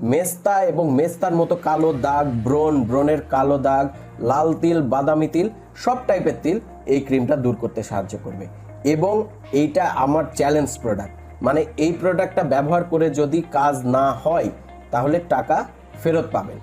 মেস্তা এবং মেস্তার মতো কালো দাগ, ব্রণ, ব্রণের কালো দাগ, লাল তিল, বাদামি তিল, সব টাইপের তিল এই ক্রিমটা দূর করতে সাহায্য করবে। এবং এইটা আমার চ্যালেঞ্জ প্রোডাক্ট মানে এই প্রোডাক্টটা ব্যবহার করে যদি কাজ না হয়, তাহলে টাকা ফেরত পাবেন।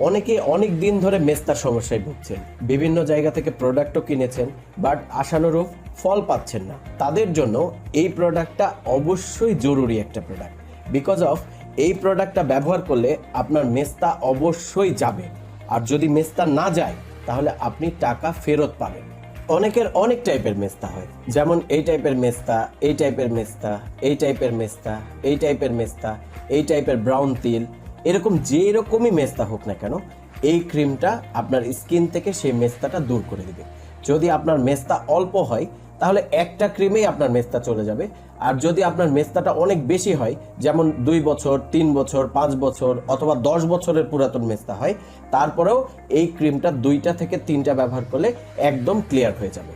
অনেকে অনেক দিন ধরে মেস্তার সমস্যায় ভুগছেন। বিভিন্ন জায়গা থেকে প্রোডাক্টও কিনেছেন বাট আশানুরূপ ফল পাচ্ছেন না। তাদের জন্য এই প্রোডাক্টটা অবশ্যই জরুরি একটা প্রোডাক্ট বিকজ অফ এই প্রোডাক্টটা ব্যবহার করলে আপনার মেস্তা অবশ্যই যাবে। আর যদি মেস্তা না যায়, তাহলে আপনি টাকা ফেরত পাবেন। অনেকের অনেক টাইপের মেস্তা হয়। যেমন এই টাইপের মেস্তা, এই টাইপের মেস্তা, এই টাইপের মেস্তা, এই টাইপের মেস্তা, এই টাইপের ব্রাউন তিল। এরকম যে রকমই মেস্তা হোক না কেন, এই ক্রিমটা আপনার স্কিন থেকে সেই মেস্তাটা দূর করে দেবে। যদি আপনার মেস্তা অল্প হয় তাহলে একটা ক্রিমেই আপনার মেস্তা চলে যাবে। আর যদি আপনার মেস্তাটা অনেক বেশি হয়, যেমন দুই বছর, তিন বছর, পাঁচ বছর অথবা দশ বছরের পুরাতন মেস্তা হয়, তারপরেও এই ক্রিমটা দুইটা থেকে তিনটা ব্যবহার করলে একদম ক্লিয়ার হয়ে যাবে।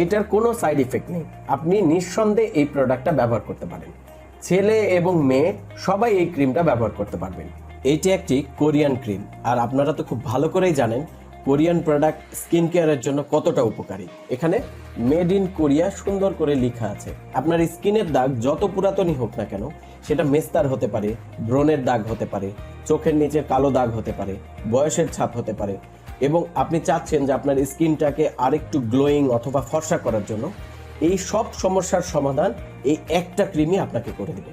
এটার কোনো সাইড ইফেক্ট নেই। আপনি নিঃসন্দেহে এই প্রোডাক্টটা ব্যবহার করতে পারেন। ছেলে এবং মেয়ে সবাই এই ক্রিমটা ব্যবহার করতে পারবেন। এইটি একটি কোরিয়ান ক্রিম। আর আপনারা তো খুব ভালো করেই জানেন কোরিয়ান প্রোডাক্ট স্কিন কেয়ারের জন্য কতটা উপকারী? এখানে মেড ইন কোরিয়া সুন্দর করে লেখা আছে। আপনার স্কিনের দাগ যত পুরাতনই হোক না কেন, সেটা মেস্তার হতে পারে, ব্রণের দাগ হতে পারে, চোখের নিচে কালো দাগ হতে পারে, বয়সের ছাপ হতে পারে এবং আপনি চাচ্ছেন যে আপনার স্কিনটাকে আরেকটু গ্লোয়িং অথবা ফর্সা করার জন্য, এই সব সমস্যার সমাধান এই একটা ক্রিমই আপনাকে করে দেবে।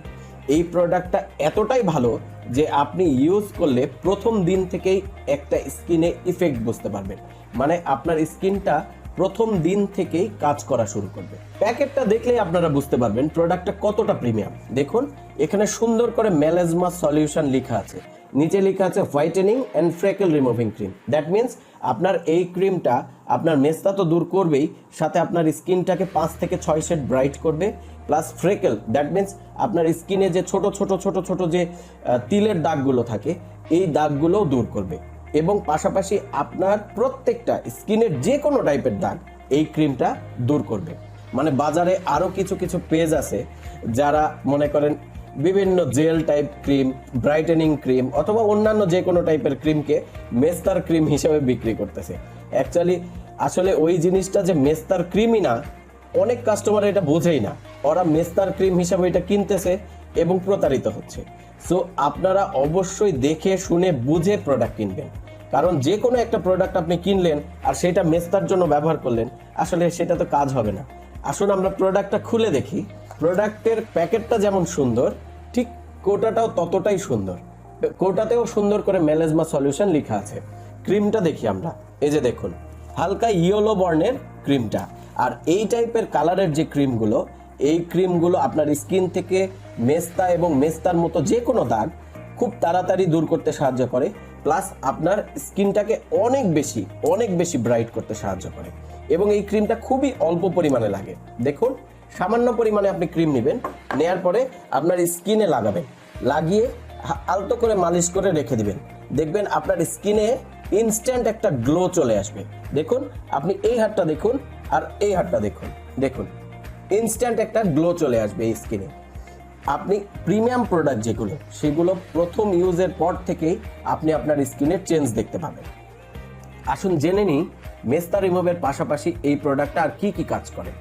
এই প্রোডাক্টটা এতটাই ভালো যে আপনি ইউজ করলে প্রথম দিন থেকেই একটা স্কিনে ইফেক্ট বুঝতে পারবেন। মানে আপনার স্কিনটা প্রথম দিন থেকেই কাজ করা শুরু করবে। প্যাকেটটা দেখলেই আপনারা বুঝতে পারবেন প্রোডাক্টটা কতটা প্রিমিয়াম দেখুন, এখানে সুন্দর করে মেলাজমা সলিউশন লেখা আছে। নিচে লেখা আছে whitening and freckle removing cream that means আপনার এই ক্রিমটা আপনার মেস্তা তো দূর করবেই, সাথে আপনার স্কিনটাকে পাঁচ থেকে ছয় শেড ব্রাইট করবে, প্লাস ফ্রেকেল দ্যাট মিন্স আপনার স্কিনে যে ছোট ছোট ছোট ছোট যে তিলের দাগগুলো থাকে, এই দাগগুলোও দূর করবে। এবং পাশাপাশি আপনার প্রত্যেকটা স্কিনের যে কোনো টাইপের দাগ এই ক্রিমটা দূর করবে। মানে বাজারে আরও কিছু কিছু পেজ আছে যারা মনে করেন বিভিন্ন gel type cream brightening cream অথবা অন্যান্য যে কোনো টাইপের ক্রিমকে মেস্তার ক্রিম হিসেবে বিক্রি করতেছে। অ্যাকচুয়ালি আসলে ওই জিনিসটা যে মেস্তার ক্রিমই না, অনেক কাস্টমার এটা বোঝেই না। ওরা মেস্তার ক্রিম হিসাবে এটা কিনতেছে এবং প্রতারিত হচ্ছে। সো আপনারা অবশ্যই দেখে, শুনে, বুঝে প্রোডাক্ট কিনবেন। কারণ যে কোনো একটা প্রোডাক্ট আপনি কিনলেন আর সেটা মেস্তার জন্য ব্যবহার করলেন, আসলে সেটা তো কাজ হবে না। আসুন আমরা প্রোডাক্টটা খুলে দেখি। প্রোডাক্টের প্যাকেটটা যেমন সুন্দর, ঠিক কোটাটাও ততটাই সুন্দর। কোটাতেও সুন্দর করে মেলেজমা সলিউশন লেখা আছে। ক্রিমটা দেখি আমরা। এই যে দেখুন, হালকা ইয়েলো বর্ণের ক্রিমটা। আর এই টাইপের কালারের যে ক্রিমগুলো, এই ক্রিমগুলো আপনার স্কিন থেকে মেস্তা এবং মেস্তার মতো যে কোনো দাগ খুব তাড়াতাড়ি দূর করতে সাহায্য করে। প্লাস আপনার স্কিনটাকে অনেক বেশি অনেক বেশি ব্রাইট করতে সাহায্য করে। এবং এই ক্রিমটা খুবই অল্প পরিমাণে লাগে। দেখুন সামান্য পরিমাণে আপনি ক্রিম নেবেন, নেয়ার পরে আপনার স্কিনে লাগাবেন। লাগিয়ে আলতো করে মালিশ করে রেখে দিবেন। দেখবেন আপনার স্কিনে ইনস্ট্যান্ট একটা গ্লো চলে আসবে। দেখুন, আপনি এই হাতটা দেখুন আর এই হাতটা দেখুন। দেখুন ইনস্ট্যান্ট একটা গ্লো চলে আসবে এই স্কিনে। আপনি প্রিমিয়াম প্রোডাক্ট যেগুলো, সেগুলো প্রথম ইউজের পর থেকেই আপনি আপনার স্কিনের চেঞ্জ দেখতে পাবেন। আসুন জেনে নিই, মেস্তা রিমুভের পাশাপাশি এই প্রোডাক্টটা আর কি কি কাজ করে।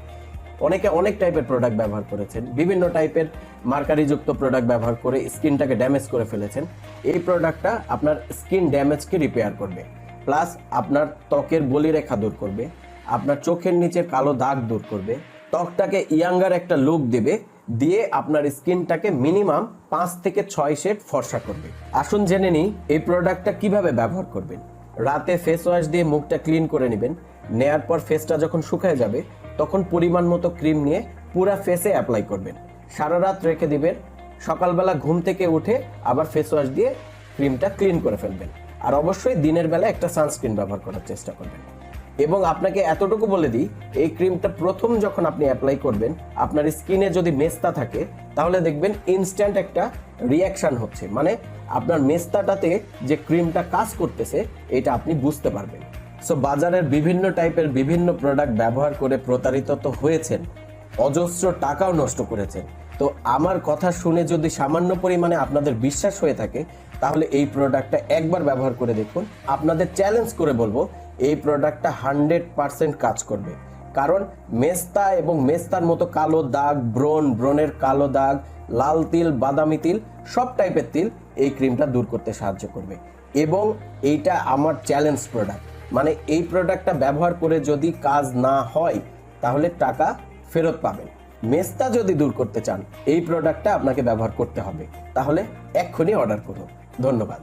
অনেকে অনেক টাইপের প্রোডাক্ট ব্যবহার করেছেন। বিভিন্ন টাইপের মার্কারিযুক্ত প্রোডাক্ট ব্যবহার করে স্কিনটাকে ড্যামেজ করে ফেলেছেন। এই প্রোডাক্টটা আপনার স্কিন ড্যামেজকে রিপেয়ার করবে। প্লাস আপনার ত্বকের বলিরেখা দূর করবে। আপনার চোখের নিচে কালো দাগ দূর করবে। ত্বকটাকে ইয়াঙ্গার একটা লুক দেবে। দিয়ে আপনার স্কিনটাকে মিনিমাম পাঁচ থেকে ছয় শেড ফর্সা করবে। আসুন জেনে নিই, এই প্রোডাক্টটা কীভাবে ব্যবহার করবেন। রাতে ফেস ওয়াশ দিয়ে মুখটা ক্লিন করে নেবেন। নেয়ার পর ফেসটা যখন শুকায় যাবে তখন পরিমাণ মতো ক্রিম নিয়ে পুরা ফেসে অ্যাপ্লাই করবেন। সারা রাত রেখে দিবেন। সকালবেলা ঘুম থেকে উঠে আবার ফেস ওয়াশ দিয়ে ক্রিমটা ক্লিন করে ফেলবেন। আর অবশ্যই দিনের বেলা একটা সানস্ক্রিন ব্যবহার করার চেষ্টা করবেন। এবং আপনাকে এতটুকু বলে দিই, এই ক্রিমটা প্রথম যখন আপনি অ্যাপ্লাই করবেন, আপনার স্কিনে যদি মেস্তা থাকে, তাহলে দেখবেন ইনস্ট্যান্ট একটা রিয়াকশন হচ্ছে। মানে আপনার মেস্তাটাতে যে ক্রিমটা কাজ করতেছে, এটা আপনি বুঝতে পারবেন। সো বাজারের বিভিন্ন টাইপের বিভিন্ন প্রোডাক্ট ব্যবহার করে প্রতারিত তো হয়েছেন, অজস্র টাকাও নষ্ট করেছেন। তো আমার কথা শুনে যদি সামান্য পরিমাণে আপনাদের বিশ্বাস হয়ে থাকে, তাহলে এই প্রোডাক্টটা একবার ব্যবহার করে দেখুন। আপনাদের চ্যালেঞ্জ করে বলব, এই প্রোডাক্টটা হান্ড্রেড পার্সেন্ট কাজ করবে। কারণ মেস্তা এবং মেস্তার মতো কালো দাগ, ব্রণ, ব্রণের কালো দাগ, লাল তিল, বাদামি তিল, সব টাইপের তিল এই ক্রিমটা দূর করতে সাহায্য করবে। এবং এইটা আমার চ্যালেঞ্জ প্রোডাক্ট মানে এই প্রোডাক্টটা ব্যবহার করে যদি কাজ না হয়, তাহলে টাকা ফেরত পাবেন। মেস্তা যদি দূর করতে চান, এই প্রোডাক্টটা আপনাকে ব্যবহার করতে হবে। তাহলে এক্ষুনি অর্ডার করুন। ধন্যবাদ।